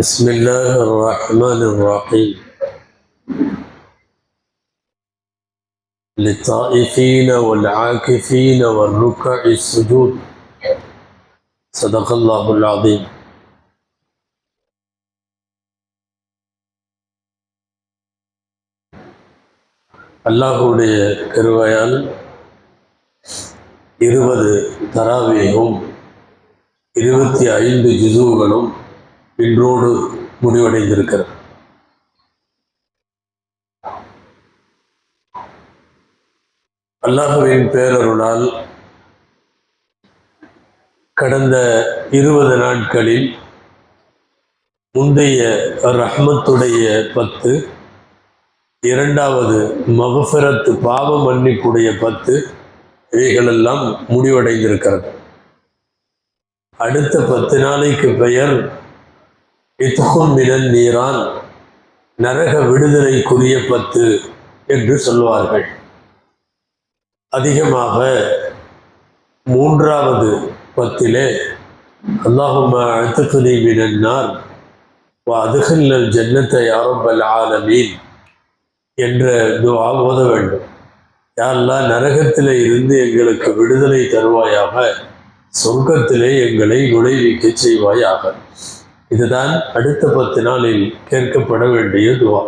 بسم الله الرحمن الرحيم للطائفين والعاكفين والركع السجود صدق الله العظيم அல்லாஹுடைய கருவையால் இருபது தராவியும் இருபத்தி ஐந்து ஜிசுகளும் இன்றோடு முடிவடைந்திருக்கிறது. அல்லாஹுவின் பேரருளால் கடந்த இருபது நாட்களில் முந்தைய ரஹ்மத்துடைய பத்து இரண்டாவது மகஃபரத்து பாவ மன்னிப்புடைய பத்து இவைகளெல்லாம் முடிவடைந்திருக்கிறது. அடுத்த பத்து நாளைக்கு பெயர் இத்தகும் மினன் நீரான் நரக விடுதலைக்குரிய பத்து என்று சொல்வார்கள். அதிகமாக மூன்றாவது பத்திலே அல்லாஹும அழுத்துக்குனி மினன்னார் அதுகல்லல் ஜன்னத்தை யாரப்பல் ஆலமீன் என்ற துவா ஓத வேண்டும். யாரெல்லாம் நரகத்தில் இருந்து எங்களுக்கு விடுதலை தருவாயாக சொர்க்கத்திலே எங்களை நுழைவிக்க செய்வாயாக. இதுதான் அடுத்த பத்து நாளில் கேட்கப்பட வேண்டிய துவா.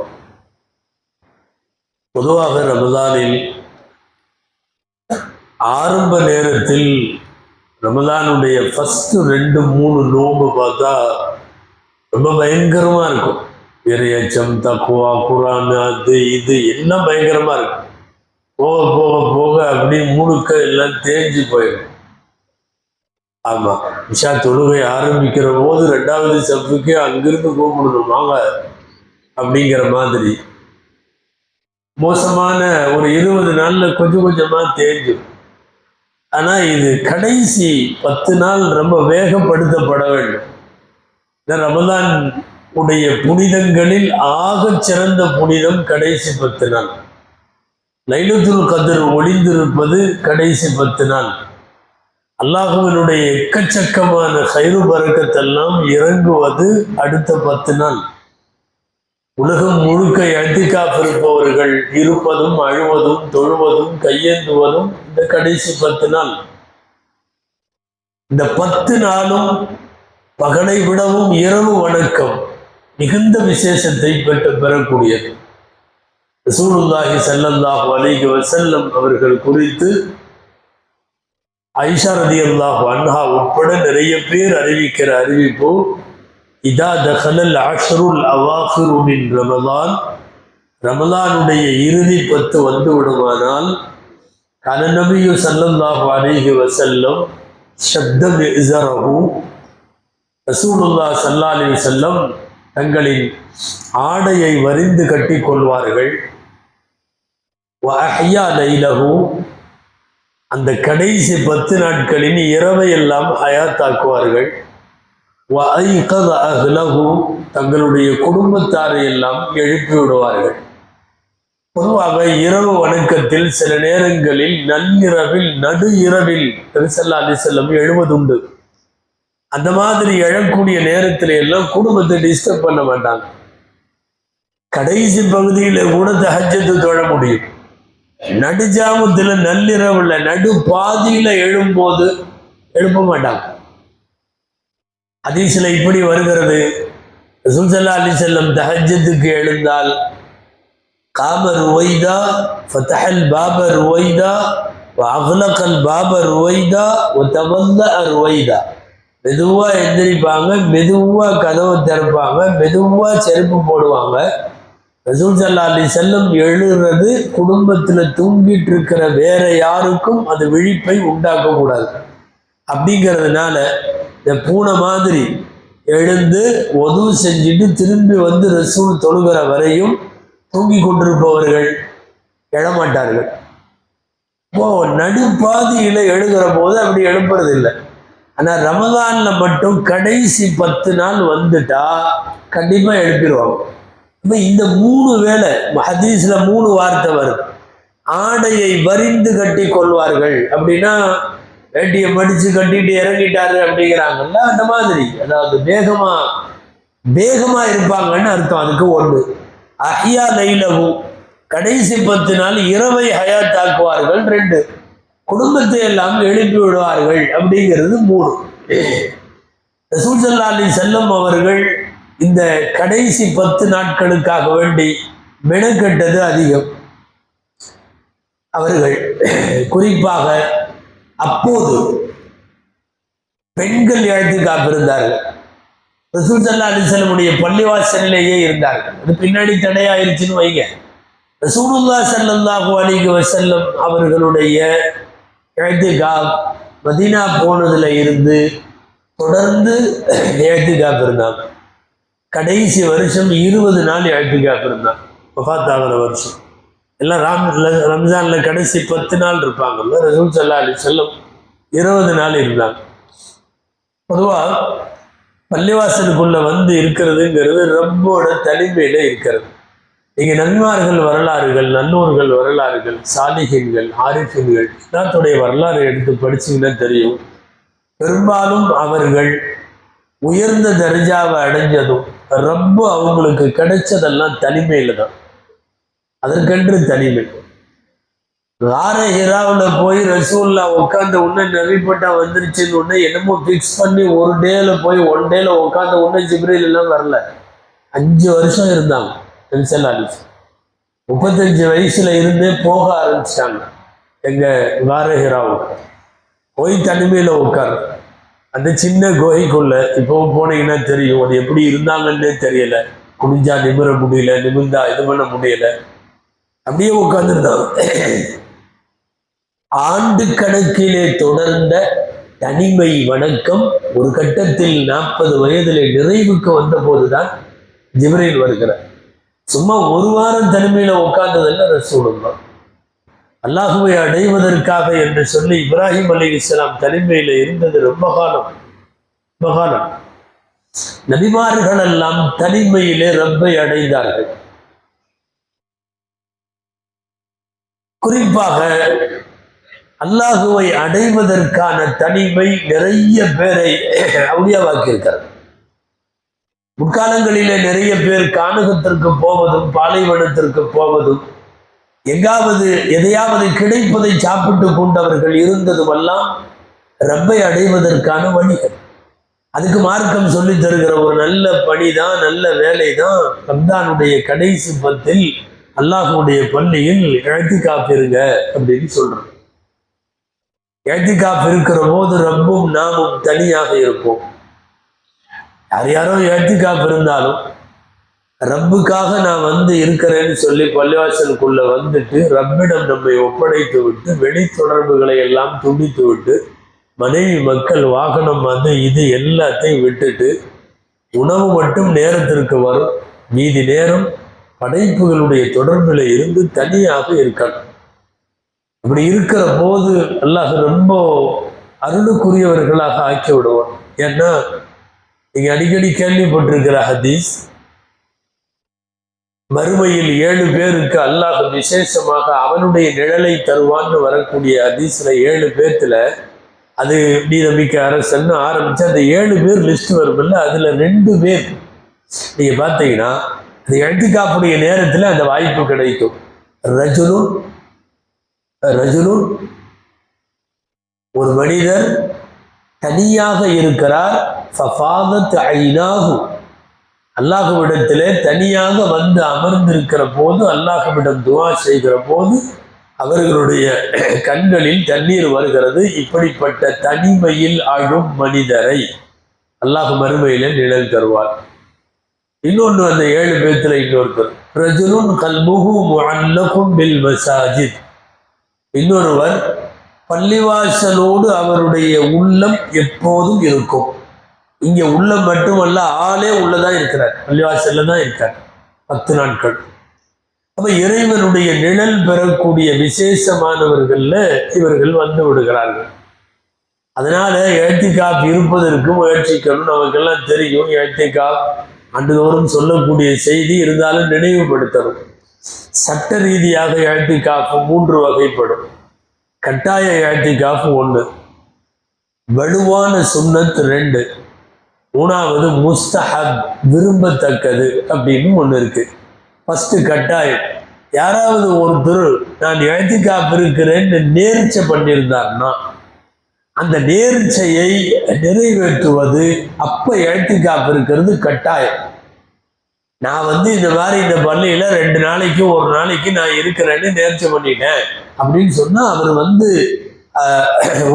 பொதுவாக ரமதானில் ஆரம்ப நேரத்தில் ரமதானுடைய ஃபஸ்ட்டு ரெண்டு மூணு நோம்பு பார்த்தா ரொம்ப பயங்கரமாக இருக்கும். இறையச்சம் தக்குவா குரான் அது இது எல்லாம் பயங்கரமாக இருக்கும். போக போக போக அப்படி முழுக்க எல்லாம் தேஞ்சு போயிடும். ஆமாம் உஷா தொழுகை ஆரம்பிக்கிற போது ரெண்டாவது சப்புக்கு அங்கிருந்து கூப்பிடணும் வாங்க அப்படிங்கிற மாதிரி. மோசமான ஒரு இருபது நாளில் கொஞ்சம் கொஞ்சமாக தேஞ்சும். ஆனால் இது கடைசி பத்து நாள் ரொம்ப வேகப்படுத்தப்பட வேண்டும். இந்த ரமதான் உடைய புனிதங்களில் ஆக சிறந்த புனிதம் கடைசி பத்து நாள். லைலத்துல் கதிர் ஒளிந்திருப்பது கடைசி பத்து நாள். அல்லாஹுவினுடைய எக்கச்சக்கமான கயிறு பறக்கத்தெல்லாம் இறங்குவது அடுத்த பத்து நாள். உலகம் முழுக்க எழுத்திக்காப்பு இருப்பவர்கள் இருப்பதும் அழுவதும் தொழுவதும் கையேந்துவதும் இந்த கடைசி பத்து நாள். இந்த பத்து நாளும் பகலை விடவும் இரவு வணக்கம் மிகுந்த விசேஷத்தை பெற்று பெறக்கூடியது. ரசூலுல்லாஹி ஸல்லல்லாஹு அலைஹி செல்லம் அவர்கள் குறித்து ஐஷா ரதியல்லாஹு அன்ஹா உட்பட நிறைய பேர் அறிவிக்கிற அறிவிப்பு இதா தஹலல் ஆஷருல் அவாஹிருமின் ரமலான். ரமலானுடைய இறுதி பத்து வந்து விடுமானால் கனநபியு சல்லல்லாஹு அலிஹி வசல்லம் ஷப்தம் இசரஹு ரசூலுல்லா சல்லா அலி செல்லம் தங்களின் ஆடையை வரிந்து கட்டி கொள்வார்கள். வஹ்யா அந்த கடைசி பத்து நாட்களின் இரவை எல்லாம் அயாத்தாக்குவார்கள் தங்களுடைய குடும்பத்தாரை எல்லாம் எழுப்பி விடுவார்கள். பொதுவாக இரவு வணக்கத்தில் சில நேரங்களில் நள்ளிரவில் நடு இரவில் பெருசல்லா அலிசல்லம் எழுவதுண்டு. அந்த மாதிரி எழக்கூடிய நேரத்தில் எல்லாம் குடும்பத்தை டிஸ்டர்ப் பண்ண மாட்டாங்க. கடைசி பகுதியில் கூட தஹஜத்து தொழ முடியும். நடுஜாமத்தில் நள்ளிரவுல நடு பாதியில எழும்போது எழுப்ப மாட்டாங்க. அதீசில் இப்படி வருகிறது. சுல்சல்லா அலி செல்லம் தஹஜத்துக்கு எழுந்தால் காம ஒய்தா ஃபத்தஹல் பாப ருவைதா அகலக்கல் பாப ருவைதா அர் ஒய்தா மெதுவாக எந்திரிப்பாங்க மெதுவாக கதவை திறப்பாங்க மெதுவாக செருப்பு போடுவாங்க. ரசூல் சல்லா அலி செல்லம் எழுறது குடும்பத்தில் தூங்கிட்டு இருக்கிற வேற யாருக்கும் அது விழிப்பை உண்டாக்கக்கூடாது அப்படிங்கிறதுனால இந்த பூனை மாதிரி எழுந்து உதவு செஞ்சுட்டு திரும்பி வந்து ரசூல் தொழுகிற வரையும் தூங்கி கொண்டிருப்பவர்கள் எழமாட்டார்கள். இப்போ நடுப்பாதியில் எழுகிற போது அப்படி எழுப்புறது இல்லை ஆனால் ரமதானில் மட்டும் கடைசி பத்து நாள் வந்துட்டா கண்டிப்பாக எழுப்பிடுவாங்க இப்போ இந்த மூணு வேலை ஹதீஸ்ல மூணு வார்த்தை வருது. ஆடையை வரிந்து கட்டி கொள்வார்கள். அப்படின்னா வேட்டியை மடித்து கட்டிட்டு இறங்கிட்டாரு அப்படிங்கிறாங்கல்ல அந்த மாதிரி. அதாவது வேகமாக வேகமாக இருப்பாங்கன்னு அர்த்தம் அதுக்கு ஒன்று. அஹியா லைலவும் கடைசி பத்து நாள் இரவை ஹயாத்தாக்குவார்கள் ரெண்டு. குடும்பத்தை எல்லாம் எழுப்பி விடுவார்கள் அப்படிங்கிறது மூணு. ரசூல் ஸல்லல்லாஹு செல்லம் அவர்கள் இந்த கடைசி பத்து நாட்களுக்காக வேண்டி மெனக்கெட்டது அதிகம். அவர்கள் குறிப்பாக அப்போது பெண்கள் எழுத்து காப்பிருந்தார்கள் ரசூல் சல்லா அலிசல்லமுடைய பள்ளிவாசலிலேயே இருந்தார்கள். அது பின்னாடி தடையாயிருச்சுன்னு வைங்க. ரசூலுல்லா ஸல்லல்லாஹு அலிக வசல்லம் அவர்களுடைய எழுத்துக்கா மதினா போனதுல இருந்து தொடர்ந்து எழுத்துக்காப் இருந்தாங்க. கடைசி வருஷம் இருபது நாள் எழுத்துக்காப் இருந்தான் வஃபாத்தாகிற வருஷம். எல்லாம் ராம் ரம்ஜானில் கடைசி பத்து நாள் இருப்பாங்கல்ல ரசூல் சல்லா அலி செல்லம் இருபது நாள் இருந்தாங்க. பொதுவாக பள்ளிவாசலுக்குள்ள வந்து இருக்கிறதுங்கிறது ரப்போட தனிமையில் இருக்கிறது. நீங்க நன்மார்கள் வரலாறுகள் நல்லோர்கள் வரலாறுகள் சாலிகன்கள் ஆரிஃபின்கள் எல்லாத்துடைய வரலாறு எடுத்து படிச்சீங்கன்னா தெரியும். பெரும்பாலும் அவர்கள் உயர்ந்த தர்ஜாவை அடைஞ்சதும் ரொம்ப அவங்களுக்கு கிடைச்சதெல்லாம் தனிமையில் தான். அதற்கென்று தனிமை. வார ஹிராவில் போய் ரசூல்லா உட்காந்த உடனே நெறிப்பட்டா வந்துருச்சுன்னு உடனே என்னமோ ஃபிக்ஸ் பண்ணி ஒரு டேல போய் ஒன் டேல உட்காந்த உடனே ஜிப்ரீல் எல்லாம் வரல. அஞ்சு வருஷம் இருந்தாங்க பென்சல் ஆலிஸ் முப்பத்தஞ்சு வயசுல இருந்தே போக ஆரம்பிச்சிட்டாங்க எங்க வாரஹிராவுக்கு போய் தனிமையில உட்காரு அந்த சின்ன குகைக்குள்ள இப்போ போனீங்கன்னா தெரியும். அது எப்படி இருந்தாங்கன்னே தெரியல. குனிஞ்சா நிமிர முடியல நிமிர்ந்தா இது பண்ண முடியல. அப்படியே உட்காந்துருந்தாங்க ஆண்டு கணக்கிலே தொடர்ந்த தனிமை வணக்கம் ஒரு கட்டத்தில் நாற்பது வயதிலே நிறைவுக்கு வந்த போதுதான் ஜிப்ரீல் வருகிறார். சும்மா ஒரு வாரம் தனிமையில உட்கார்ந்ததில்லை ரசூலுல்லா அல்லாஹுவை அடைவதற்காக என்று சொல்லி இப்ராஹிம் அலி இஸ்லாம் தனிமையில இருந்தது ரொம்ப காலம். ரொம்ப காலம். நபிமார்கள் எல்லாம் தனிமையிலே ரப்பை அடைந்தார்கள். குறிப்பாக அல்லாஹுவை அடைவதற்கான தனிமை நிறைய பேரை அவுளியாவாக்கியிருக்கிறது முற்காலங்களிலே நிறைய பேர் கானகத்திற்கு போவதும் பாலைவனத்திற்கு போவதும் எங்காவது எதையாவது கிடைப்பதை சாப்பிட்டு கொண்டவர்கள் இருந்ததுமெல்லாம் ரப்பை அடைவதற்கான வழிகள். அதுக்கு மார்க்கம் சொல்லி தருகிற ஒரு நல்ல பணி தான் நல்ல வேலை தான் ரம்தானுடைய கடைசி பத்தில் அல்லாஹுடைய பள்ளியில் இழத்தி காப்பிருங்க அப்படின்னு சொல்றோம் எழுத்திக்காப் இருக்கிற போது ரப்பும் நாமும் தனியாக இருப்போம். யார் யாரோ எழுத்திக்காப் இருந்தாலும் ரப்புக்காக நான் வந்து இருக்கிறேன்னு சொல்லி பள்ளிவாசலுக்குள்ள வந்துட்டு ரப்பிடம் நம்மை ஒப்படைத்து விட்டு வெளி தொடர்புகளை எல்லாம் துண்டித்து விட்டு மனைவி மக்கள் வாகனம் வந்து இது எல்லாத்தையும் விட்டுட்டு உணவு மட்டும் நேரத்திற்கு வரும். மீதி நேரம் படைப்புகளுடைய தொடர்பில் இருந்து தனியாக இருக்கணும். அப்படி இருக்கிற போது அல்லாஹ் ரொம்ப அருளுக்குரியவர்களாக ஆக்கி விடுவான். ஏன்னா நீங்கள் அடிக்கடி கேள்விப்பட்டிருக்கிற ஹதீஸ் மறுமையில் ஏழு பேருக்கு அல்லாஹ் விசேஷமாக அவனுடைய நிழலை தருவான்னு வரக்கூடிய அதிசல ஏழு பேர்த்துல அது நீதமிக்க அரசன்னு ஆரம்பிச்சு அந்த ஏழு பேர் லிஸ்ட் வரும்ல அதுல ரெண்டு பேர். நீங்க பார்த்தீங்கன்னா அந்த எழுத்துக்காப்புடைய நேரத்தில் அந்த வாய்ப்பு கிடைக்கும். ரஜுலு ரஜுலு ஒரு மனிதர் தனியாக இருக்கிறார். ஃபஃபாதத் ஐநாகும் அல்லாஹுவிடத்திலே தனியாக வந்து அமர்ந்திருக்கிற போது அல்லாஹுவிடம் துவா செய்கிற போது அவர்களுடைய கண்களில் தண்ணீர் வருகிறது. இப்படிப்பட்ட தனிமையில் ஆழும் மனிதரை அல்லாஹ் மறுமையில் நிழல் தருவார். இன்னொன்று அந்த ஏழு பேத்துல இன்னொருத்தர். ரஜுலுன் கல்முகும் முஅல்லகும் பில் மசாஜித். இன்னொருவர் பள்ளிவாசலோடு அவருடைய உள்ளம் எப்போதும் இருக்கும். இங்கே உள்ள மட்டுமல்ல ஆளே உள்ளதான் இருக்கிறார். பள்ளிவாசல்ல தான் இருக்கார். பத்து நாட்கள். அப்போ இறைவனுடைய நிழல் பெறக்கூடிய விசேஷமானவர்களில் இவர்கள் வந்து விடுகிறார்கள். அதனால எழுத்திக்காப் இருப்பதற்கு முயற்சிக்கணும். நமக்கெல்லாம் தெரியும் எழுத்திக்காப் அன்றுதோறும் சொல்லக்கூடிய செய்தி இருந்தாலும் நினைவுபடுத்தணும். சட்ட ரீதியாக எழுத்திக்காப்பு மூன்று வகைப்படும். கட்டாய எழுத்திக்காப்பு ஒன்று வலுவான சுன்னத் ரெண்டு. மூணாவது முஸ்தஹப் விரும்பத்தக்கது அப்படின்னு ஒன்று இருக்குது ஃபஸ்ட்டு கட்டாயம். யாராவது ஒருத்தர் நான் எழுத்துக்காப்பு இருக்கிறேன்னு நேர்ச்சை பண்ணியிருந்தார்னா அந்த நேர்ச்சையை நிறைவேற்றுவது அப்போ எழுத்துக்காப்பு இருக்கிறது கட்டாயம். நான் வந்து இந்த மாதிரி இந்த பள்ளியில் ரெண்டு நாளைக்கு ஒரு நாளைக்கு நான் இருக்கிறேன்னு நேர்ச்சி பண்ணிட்டேன் அப்படின்னு சொன்னால் அவர் வந்து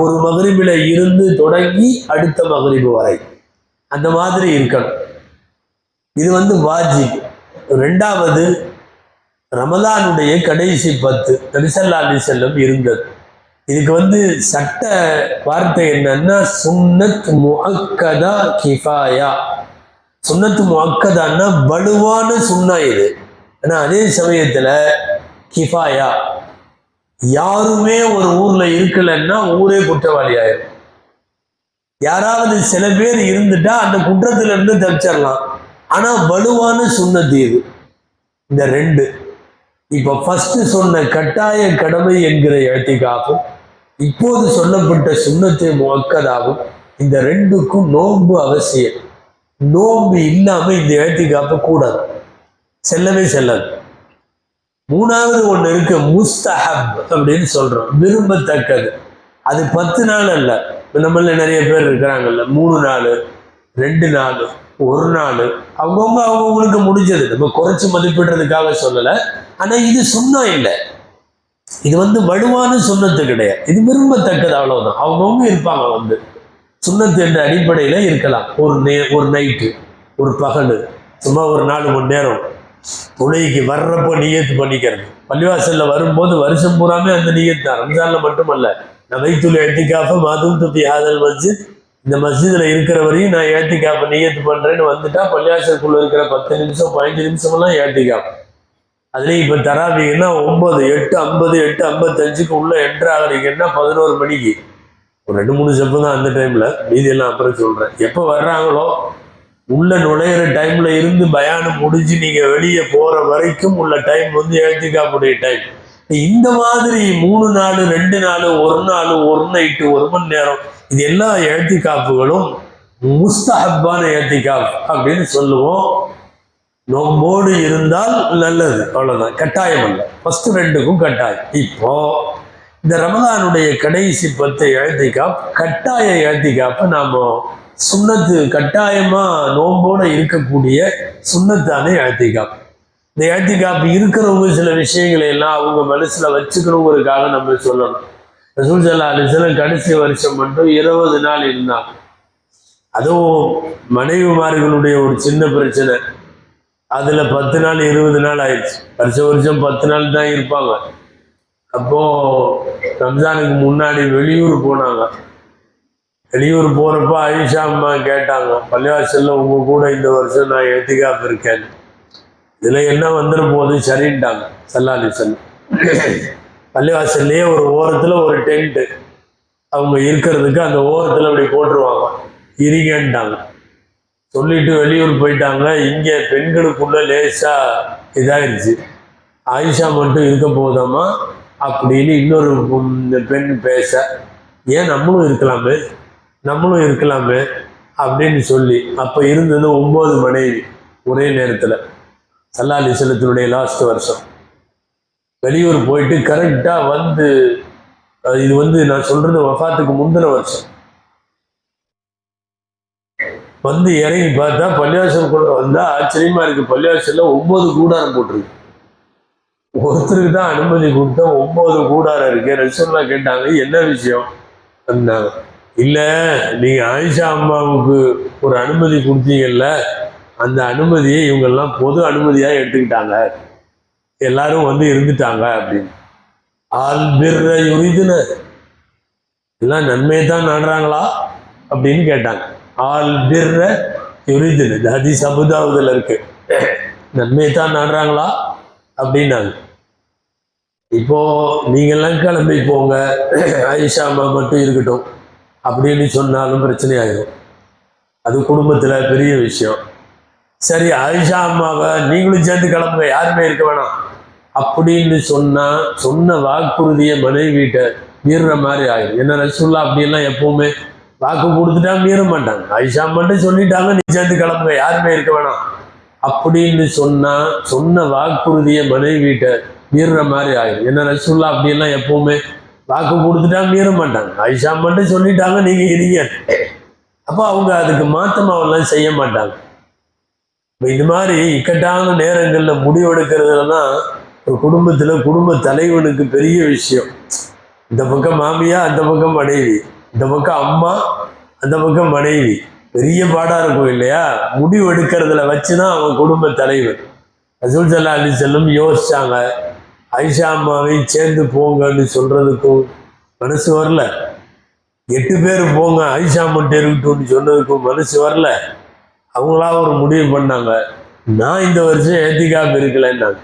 ஒரு மகரிபில் இருந்து தொடங்கி அடுத்த மகரிபு வரை. அந்த மாதிரி இருக்கணும். இது வந்து வாஜி ரெண்டாவது ரமதானுடைய கடைசி பத்து நபிசல்லா அலி செல்லம் இருந்தது. இதுக்கு வந்து சட்ட வார்த்தை என்னன்னா சுன்னத் முஹக்கதா கிஃபாயா. சுன்னத்து முஹக்கதான்னா வலுவான சுண்ணா இது. ஆனால் அதே சமயத்தில் கிஃபாயா. யாருமே ஒரு ஊரில் இருக்கலைன்னா ஊரே குற்றவாளி ஆயிடும் யாராவது சில பேர் இருந்துட்டா அந்த குற்றத்துல இருந்து தப்பிச்சிடலாம். ஆனா வலுவான சுண்ணத்து இது. இந்த ரெண்டு. இப்ப ஃபர்ஸ்ட் சொன்ன கட்டாய கடமை என்கிற எழுத்திக்காகும் இப்போது சொல்லப்பட்ட சுண்ணத்தை முக்கதாகும் இந்த ரெண்டுக்கும் நோன்பு அவசியம். நோன்பு இல்லாம இந்த எழுத்திக்காப்பு கூடாது. செல்லவே செல்லாது. மூணாவது ஒன்று இருக்கு முஸ்தஹப் அப்படின்னு சொல்றோம். விரும்பத்தக்கது. அது பத்து நாள் அல்ல. இப்போ நம்மள நிறைய பேர் இருக்கிறாங்கல்ல. மூணு நாள் ரெண்டு நாள் ஒரு நாள். அவங்கவுங்க அவங்கவுங்களுக்கு முடிஞ்சது. நம்ம குறைச்சி மதிப்பிடுறதுக்காக சொல்லலை. ஆனால் இது சுண்ணா இல்லை. இது வந்து வலுவான சுண்ணத்து கிடையாது. இது விரும்பத்தக்கது அவ்வளவுதான். அவங்கவுங்க இருப்பாங்க வந்து. சுண்ணத்து என்ற அடிப்படையில் இருக்கலாம். ஒரு நே ஒரு நைட்டு ஒரு பகல். சும்மா ஒரு நாலு மணி நேரம். தொழுகைக்கு வர்றப்போ நியத்து பண்ணிக்கிறது. பள்ளிவாசலில் வரும்போது வருஷம் பூராமே அந்த நீயத்து தான். மட்டும் மட்டுமல்ல. நவைத்துல் எழுத்திக்காப்ப மாதும் துப்பி ஆதல் மஸ்ஜித். இந்த மஸ்ஜிதில் இருக்கிற வரையும் நான் ஏத்திக்காப்ப நியத்து பண்ணுறேன்னு வந்துட்டா பள்ளிவாசலுக்குள்ள இருக்கிற பத்து நிமிஷம் பதினஞ்சு நிமிஷமெல்லாம் எல்லாம் அதுலேயும் இப்போ தராவீங்கன்னா ஒன்பது எட்டு ஐம்பது எட்டு ஐம்பத்தஞ்சுக்கு உள்ளே என்ட்ரு ஆகிறீங்கன்னா பதினோரு மணிக்கு. ஒரு ரெண்டு மூணு ஸ்டெப்பு தான் அந்த டைமில் மீதியெல்லாம் அப்புறம் சொல்கிறேன் எப்போ வர்றாங்களோ உள்ள நுழையிற டைமில் இருந்து பயானம் முடிஞ்சு நீங்கள் வெளியே போகிற வரைக்கும் உள்ள டைம் வந்து எழுத்திக்காப்புடைய டைம் இந்த மாதிரி மூணு நாள் ரெண்டு நாள் ஒரு நாள் ஒரு நைட்டு ஒரு மணி நேரம் இது எல்லா எழுத்திக்காப்புகளும் முஸ்தஹப்பான எழுத்திக்காப் அப்படின்னு சொல்லுவோம். நோம்போடு இருந்தால் நல்லது அவ்வளோதான் கட்டாயம் அல்ல. ஃபர்ஸ்ட் ரெண்டுக்கும் கட்டாயம். இப்போ இந்த ரமதானுடைய கடைசி பத்து எழுத்திக்காப் கட்டாய எழுத்திக்காப்பை நாம் சுண்ணத்து கட்டாயமாக நோம்போடு இருக்கக்கூடிய சுண்ணத்தானே எழுத்திக்காப்பு இந்த எழுத்திக்காப்பு இருக்கிறவங்க சில விஷயங்களை எல்லாம் அவங்க மனசில் வச்சுக்கணுங்கிறதுக்காக நம்ம சொல்லணும். ரசூல் சல்லா அலிஸ்லாம் கடைசி வருஷம் மட்டும் இருபது நாள் இருந்தாங்க அதுவும் மனைவிமார்களுடைய ஒரு சின்ன பிரச்சனை. அதில் பத்து நாள் இருபது நாள் ஆயிடுச்சு. வருஷம் வருஷம் பத்து நாள் தான் இருப்பாங்க. அப்போது ரம்ஜானுக்கு முன்னாடி வெளியூர் போனாங்க. வெளியூர் போகிறப்ப ஆயிஷா அம்மா கேட்டாங்க பள்ளிவாசலில் உங்கள் கூட இந்த வருஷம் நான் ஏத்திக்காப்பு இருக்கேன் இதில் என்ன வந்துட போகுது சரின்ட்டாங்க. சல்லாலி செல்லம் பள்ளிவாசல்லையே ஒரு ஓரத்தில் ஒரு டென்ட் அவங்க இருக்கிறதுக்கு அந்த ஓரத்தில் அப்படி போட்டுருவாங்க. இருங்கன்ட்டாங்க. சொல்லிட்டு வெளியூர் போயிட்டாங்க. இங்கே பெண்களுக்குள்ள லேசாக இதாயிருச்சு. ஆயிஷா மட்டும் இருக்க போதாமா? அப்படின்னு இன்னொரு பெண் பேச ஏன் நம்மளும் இருக்கலாமே? நம்மளும் இருக்கலாமே? அப்படின்னு சொல்லி அப்போ இருந்தது ஒம்பது மனைவி ஒரே நேரத்தில். சல்லாலி செல்லத்தினுடைய லாஸ்ட் வருஷம். வெளியூர் போயிட்டு கரெக்டாக வந்து இது வந்து நான் சொல்றது வஃபாத்துக்கு முந்தின வருஷம். வந்து இறங்கி பார்த்தா பள்ளியாசல் கூட வந்தா ஆச்சரியமா இருக்கு. பள்ளிவாசல்ல ஒன்பது கூடாரம் போட்டிருக்கு. ஒருத்தருக்கு தான் அனுமதி கொடுத்தா ஒன்பது கூடாரம் இருக்கு. ரசூல்லா கேட்டாங்க என்ன விஷயம்? அப்படின்னாங்க இல்ல நீங்க ஆயிஷா அம்மாவுக்கு ஒரு அனுமதி கொடுத்தீங்கல்ல அந்த அனுமதியை இவங்கெல்லாம் பொது அனுமதியாக எடுத்துக்கிட்டாங்க. எல்லாரும் வந்து இருந்துட்டாங்க அப்படின்னு. ஆல் யுரிதுன. எல்லாம் நன்மையை தான் நாடுறாங்களா? அப்படின்னு கேட்டாங்க. ஆல் பிர்ர யுரிதுன. இது ஹதீஸ் இருக்கு. நன்மையை தான் நாடுறாங்களா? அப்படின்னாங்க. இப்போ நீங்கள்லாம் கிளம்பி போங்க. ஆயிஷா அம்மா மட்டும் இருக்கட்டும். அப்படின்னு சொன்னாலும் பிரச்சனை ஆயிடும் அது குடும்பத்தில் பெரிய விஷயம். சரி ஆயிஷா அம்மாவை நீங்களும் சேர்ந்து கிளம்புங்க யாருமே இருக்க வேணாம். அப்படின்னு சொன்னா சொன்ன வாக்குறுதியை மனைவிட்ட மீறுற மாதிரி ஆகும் என்ன ரசுல்லா அப்படியெல்லாம் எப்பவுமே வாக்கு கொடுத்துட்டா மீற மாட்டாங்க. ஐஷா மட்டும் சொல்லிட்டாங்க நீ சேர்ந்து கிளம்புங்க யாருமே இருக்க வேணாம். அப்படின்னு சொன்னா சொன்ன வாக்குறுதியை மனைவிட்ட மீறுற மாதிரி ஆகும் என்ன ரசுல்லா அப்படியெல்லாம் எப்பவுமே வாக்கு கொடுத்துட்டா மீற மாட்டாங்க. ஐஷா மட்டும் சொல்லிட்டாங்க நீங்க இருங்க அப்போ அவங்க அதுக்கு மாத்தமாவெல்லாம் செய்ய மாட்டாங்க. இப்போ மாதிரி இக்கட்டான நேரங்களில் முடிவெடுக்கிறதுல தான் ஒரு குடும்பத்தில் குடும்ப தலைவனுக்கு பெரிய விஷயம். இந்த பக்கம் மாமியா அந்த பக்கம் மனைவி. இந்த பக்கம் அம்மா அந்த பக்கம் மனைவி. பெரிய பாடாக இருக்கும் இல்லையா? முடிவு எடுக்கிறதுல வச்சு தான் அவன் குடும்ப தலைவர் ரசூல் சல்லா அலி செல்லும் யோசிச்சாங்க. ஐஷா அம்மாவையும் சேர்ந்து போங்கன்னு சொல்கிறதுக்கும் மனசு வரல. எட்டு பேர் போங்க ஐஷா மட்டும் இருக்கட்டும்னு சொன்னதுக்கும் மனசு வரல. அவங்களா ஒரு முடிவு பண்ணாங்க. நான் இந்த வருஷம் ஏத்திக்காம இருக்கலைன்னாங்க.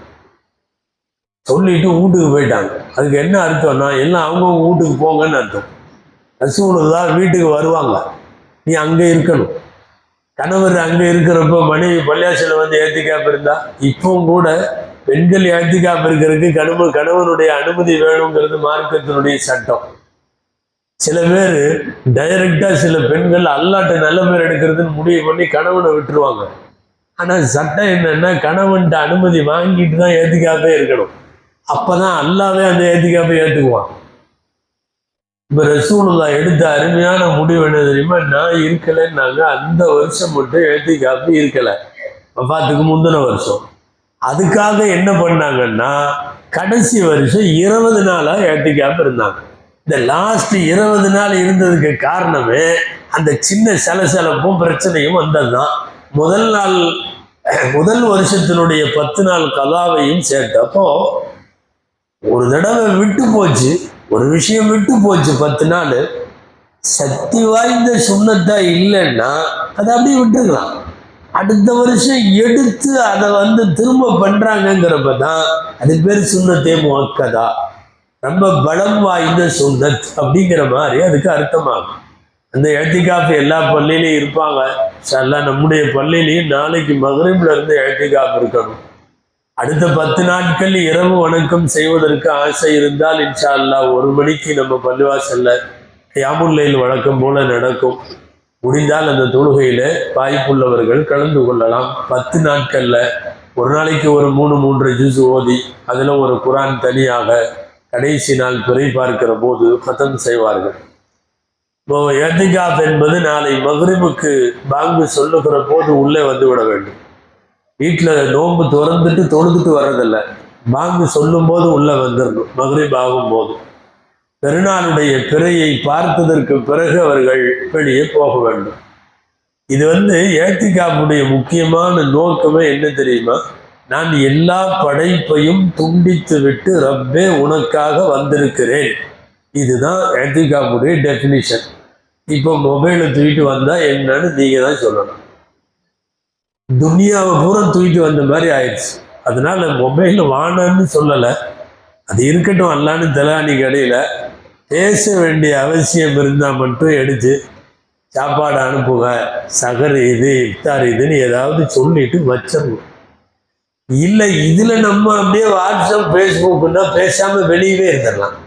சொல்லிட்டு வீட்டுக்கு போயிட்டாங்க. அதுக்கு என்ன அர்த்தம்னா எல்லாம் அவங்கவுங்க வீட்டுக்கு போங்கன்னு அர்த்தம். ரசூலுல்லா வீட்டுக்கு வருவாங்க. நீ அங்கே இருக்கணும். கணவர் அங்கே இருக்கிறப்ப மனைவி பள்ளியாசில வந்து ஏத்திக்காப்பு இருந்தா இப்பவும் கூட பெண்கள் ஏத்திக்காப்பு இருக்கிறதுக்கு கணவன் கணவனுடைய அனுமதி வேணுங்கிறது மார்க்கத்தினுடைய சட்டம். சில பேர் டைரக்டா சில பெண்கள் அல்லாட்ட நல்ல பேர் எடுக்கிறதுன்னு முடிவு பண்ணி கணவனை விட்டுருவாங்க. ஆனா சட்டம் என்னன்னா கணவன்கிட்ட அனுமதி வாங்கிட்டு தான் ஏத்திக்காம இருக்கணும். அப்பதான் அல்லாவே அந்த ஏத்திக்காம ஏத்துக்குவான். இப்போ ரசூலுல்லா எடுத்த அருமையான முடிவு என்ன தெரியுமா? நான் இருக்கலைன்னாங்க அந்த வருஷம் மட்டும் ஏத்திக்காப்பு இருக்கல. வஃபாத்துக்கு முந்தின வருஷம். அதுக்காக என்ன பண்ணாங்கன்னா கடைசி வருஷம் இருபது நாளா ஏத்திக்காப்பு இருந்தாங்க. இந்த லாஸ்ட் இருபது நாள் இருந்ததுக்கு காரணமே அந்த சின்ன சலசலப்பும் பிரச்சனையும் வந்ததுதான். முதல் நாள் முதல் வருஷத்தினுடைய பத்து நாள் கலாவையும் சேர்த்தப்போ ஒரு தடவை விட்டு போச்சு. ஒரு விஷயம் விட்டு போச்சு பத்து நாள். சக்தி வாய்ந்த சுண்ணத்தா இல்லைன்னா அதை அப்படியே விட்டுக்கலாம் அடுத்த வருஷம் எடுத்து அதை வந்து திரும்ப பண்ணுறாங்கங்கிறப்ப தான் அது பேர் சுண்ணத்தே முக்கதா ரொம்ப பலம் வாய்ந்த சுந்தத் அப்படிங்கிற மாதிரி அதுக்கு அர்த்தமாகும். அந்த எழுத்திக்காப்பு எல்லா பள்ளியிலையும் இருப்பாங்க. எல்லாம் நம்முடைய பள்ளியிலையும் நாளைக்கு மகரிப்ல இருந்து எழுத்திக்காப்பு இருக்கணும். அடுத்த பத்து நாட்கள் இரவு வணக்கம் செய்வதற்கு ஆசை இருந்தால் இன்ஷா அல்லாஹ் ஒரு மணிக்கு நம்ம பள்ளிவாசல்ல யாமுல்லையில் வழக்கம் போல நடக்கும். முடிந்தால் அந்த தொழுகையில வாய்ப்புள்ளவர்கள் கலந்து கொள்ளலாம். பத்து நாட்கள்ல ஒரு நாளைக்கு ஒரு மூணு மூன்று ஜூஸ் ஓதி அதில் ஒரு குரான் தனியாக கடைசி நாள் பிறை பார்க்கிற போது கதம் செய்வார்கள். இப்போ ஏத்திகாப் என்பது நாளை மகரிபுக்கு பாங்கு சொல்லுகிற போது உள்ளே வந்து விட வேண்டும். வீட்டில் நோன்பு திறந்துட்டு தொழுதுட்டு வர்றதில்ல. பாங்கு சொல்லும் போது உள்ளே வந்துடணும் மகரிப் ஆகும் போது. பெருநாளுடைய பிறையை பார்த்ததற்கு பிறகு அவர்கள் வெளியே போக வேண்டும். இது வந்து ஏத்திகாப்புடைய முக்கியமான நோக்கமே என்ன தெரியுமா? நான் எல்லா படைப்பையும் துண்டித்து விட்டு ரப்பே உனக்காக வந்திருக்கிறேன். இதுதான் ஏத்திகாப்புடைய டெஃபினிஷன் இப்போ மொபைலை தூக்கிட்டு வந்தால் என்னன்னு நீங்கள் தான் சொல்லணும். துனியாவை பூரா தூக்கிட்டு வந்த மாதிரி ஆயிடுச்சு. அதனால் மொபைல் வானன்னு சொல்லலை. அது இருக்கட்டும் அல்லான்னு தலானி கடையில் பேச வேண்டிய அவசியம் இருந்தால் மட்டும் எடுத்து சாப்பாடு அனுப்புங்க. சகர் இது இஃப்தார் இதுன்னு ஏதாவது சொல்லிட்டு வச்சிடணும். இல்லை இதில் நம்ம அப்படியே வாட்ஸ்அப் ஃபேஸ்புக்குன்னா பேசாமல் வெளியவே இருந்துடலாம்.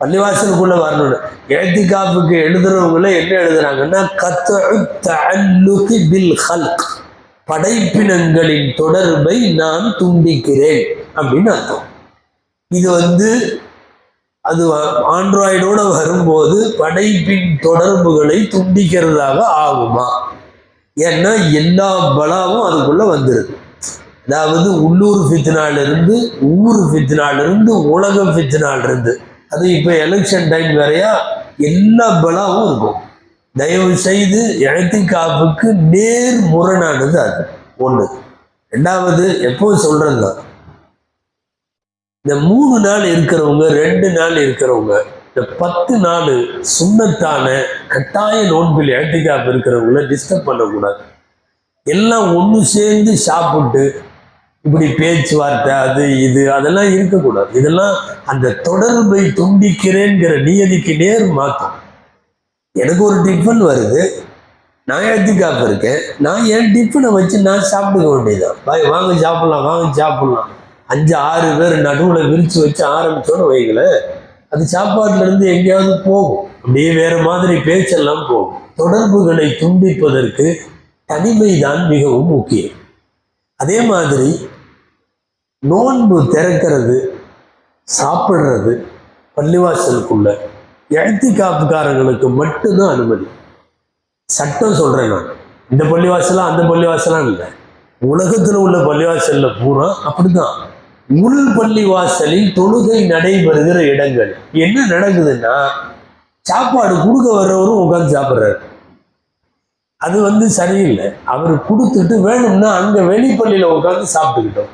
பள்ளிவாசலுக்குள்ளே வரணும் எழுத்திகாப்புக்கு எழுதுறவங்கள என்ன எழுதுறாங்கன்னா கத்து பில் ஹல்க். படைப்பினங்களின் தொடர்பை நான் துண்டிக்கிறேன் அப்படின்னு அர்த்தம். இது வந்து அது ஆண்ட்ராய்டோட வரும்போது படைப்பின் தொடர்புகளை துண்டிக்கிறதாக ஆகுமா? ஏன்னா எல்லா பலாவும் அதுக்குள்ளே வந்துருது. அதாவது உள்ளூர் ஃபித்னால இருந்து ஊர் ஃபித்னால இருந்து உலக ஃபித்னால இருந்து அது இப்போ எலெக்ஷன் டைம் வேறையா எல்லா பலாவும் இருக்கும். தயவு செய்து எழுத்திக்காப்புக்கு நேர் முரணானது அது. ஒன்று ரெண்டாவது எப்பவும் சொல்றது தான் இந்த மூணு நாள் இருக்கிறவங்க ரெண்டு நாள் இருக்கிறவங்க இந்த பத்து நாள் சுண்ணத்தான கட்டாய நோன்பில் எழுத்திக்காப்பு இருக்கிறவங்கள டிஸ்டர்ப் பண்ணக்கூடாது. எல்லாம் ஒன்று சேர்ந்து சாப்பிட்டு இப்படி பேச்சுவார்த்தை அது இது அதெல்லாம் இருக்கக்கூடாது. இதெல்லாம் அந்த தொடர்பை துண்டிக்கிறேங்கிற நியதிக்கு நேர் மாற்றம். எனக்கு ஒரு டிஃபன் வருது. நான் எழுத்திக்காப்பு இருக்கேன். நான் என் டிஃபனை வச்சு நான் சாப்பிட்டுக்க வேண்டியதான் பாய் வாங்க சாப்பிட்லாம் வாங்க சாப்பிட்லாம். அஞ்சு ஆறு பேர் நடுவில் விரித்து வச்சு ஆரம்பித்தோன்னு வைங்களேன் அது சாப்பாட்டிலேருந்து எங்கேயாவது போகும். அப்படியே வேறு மாதிரி பேச்செல்லாம் போகும். தொடர்புகளை துண்டிப்பதற்கு தனிமை தான் மிகவும் முக்கியம். அதே மாதிரி நோன்பு திறக்கிறது சாப்பிட்றது பள்ளிவாசலுக்குள்ள எழுத்திக்காப்புக்காரங்களுக்கு மட்டும்தான் அனுமதி. சட்டம் சொல்கிறேன் நான். இந்த பள்ளிவாசலாம் அந்த பள்ளிவாசலாம் இல்லை. உலகத்தில் உள்ள பள்ளிவாசலில் பூரா அப்படிதான். உள் பள்ளிவாசலில் தொழுகை நடைபெறுகிற இடங்கள். என்ன நடக்குதுன்னா சாப்பாடு கொடுக்க வர்றவரும் உட்காந்து சாப்பிட்றாரு. அது வந்து சரியில்லை. அவர் கொடுத்துட்டு வேணும்னா அந்த வெளிப்பள்ளியில் உட்காந்து சாப்பிட்டுக்கிட்டோம்.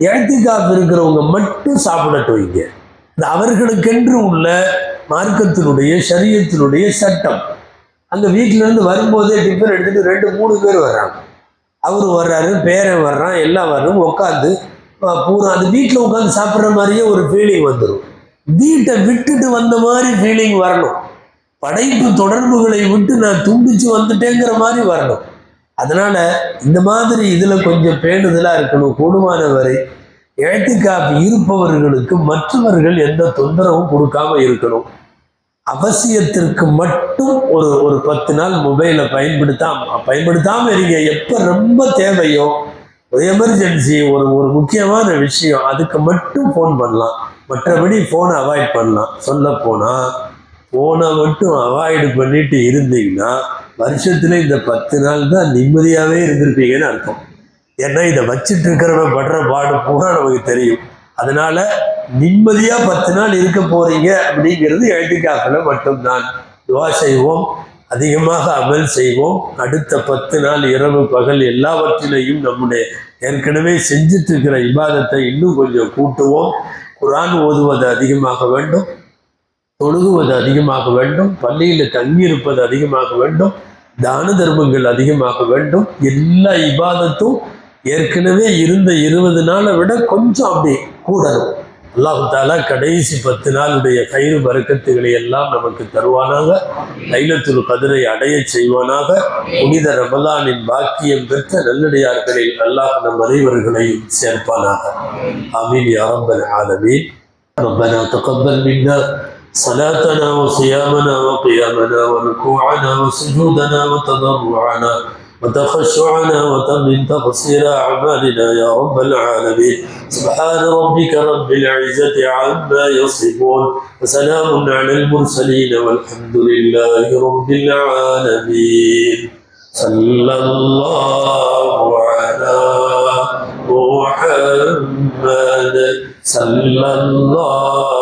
எழுத்துக்காப்பு இருக்கிறவங்க மட்டும் சாப்பிடட்டும் இங்க. இது அவர்களுக்கென்று உள்ள மார்க்கத்தினுடைய சரியத்தினுடைய சட்டம். அந்த வீட்டிலேருந்து வரும்போதே டிஃபன் எடுத்துகிட்டு ரெண்டு மூணு பேர் வர்றாங்க. அவர் வர்றாரு பேரன் வர்றான் எல்லாம் வர்றோம் உட்காந்து பூரா அந்த வீட்டில் உட்காந்து சாப்பிட்ற மாதிரியே ஒரு ஃபீலிங் வந்துடும் வீட்டை விட்டுட்டு வந்த மாதிரி ஃபீலிங் வரணும். படைப்பு தொடர்புகளை விட்டு நான் துண்டிச்சு வந்துட்டேங்கிற மாதிரி வரணும். அதனால இந்த மாதிரி இதில் கொஞ்சம் பேணுதலாக இருக்கணும். கூடுமான வரை எழுத்துக்காப்பு இருப்பவர்களுக்கு மற்றவர்கள் எந்த தொந்தரவும் கொடுக்காம இருக்கணும். அவசியத்திற்கு மட்டும் ஒரு ஒரு பத்து நாள் மொபைலை பயன்படுத்தாம பயன்படுத்தாம இருங்க. எப்போ ரொம்ப தேவையோ ஒரு எமர்ஜென்சி ஒரு ஒரு முக்கியமான விஷயம் அதுக்கு மட்டும் ஃபோன் பண்ணலாம். மற்றபடி ஃபோனை அவாய்ட் பண்ணலாம். சொல்ல போனால் ஃபோனை மட்டும் அவாய்டு பண்ணிட்டு இருந்தீங்கன்னா வருஷத்தில் இந்த பத்து நாள் தான் நிம்மதியாகவே இருந்திருப்பீங்கன்னு அர்த்தம். ஏன்னா இதை வச்சுட்டு இருக்கிறவன் படுற பாடு பூரா நமக்கு தெரியும். அதனால நிம்மதியாக பத்து நாள் இருக்க போறீங்க அப்படிங்கிறது எழுதிக்காக்கல மட்டும்தான். துவா செய்வோம் அதிகமாக அமல் செய்வோம். அடுத்த பத்து நாள் இரவு பகல் எல்லாவற்றிலையும் நம்முடைய ஏற்கனவே செஞ்சுட்டு இருக்கிற இபாதத்தை இன்னும் கொஞ்சம் கூட்டுவோம். குரான் ஓதுவது அதிகமாக வேண்டும். தொழுகுவது அதிகமாக வேண்டும் பள்ளியில் தங்கியிருப்பது அதிகமாக வேண்டும் தான தர்மங்கள் அதிகமாக வேண்டும் எல்லா இபாதத்தும் ஏற்கனவே இருந்த இருபது நாளை விட கொஞ்சம் அப்படி கூடணும் அல்லாஹு தாலா கடைசி பத்து நாளுடைய கயிறு பறக்கத்துகளை எல்லாம் நமக்கு தருவானாக லைலத்துல் கதிரை அடைய செய்வானாக புனித ரமலானின் பாக்கியம் பெற்ற நல்லடியார்களில் அல்லாஹ் நம் அனைவர்களையும் சேர்ப்பானாக ஆமீன் யாரம்பல் ஆலமீன் ربنا تقبل منا صلاتنا وصيامنا وقيامنا وركوعنا وسجودنا وتضرعنا وتخشعنا وتمن تقصير أعمالنا يا رب العالمين. سبحان ربك رب العزة عما يصفون وسلام على المرسلين والحمد لله رب العالمين. صلى الله على محمد. صلى الله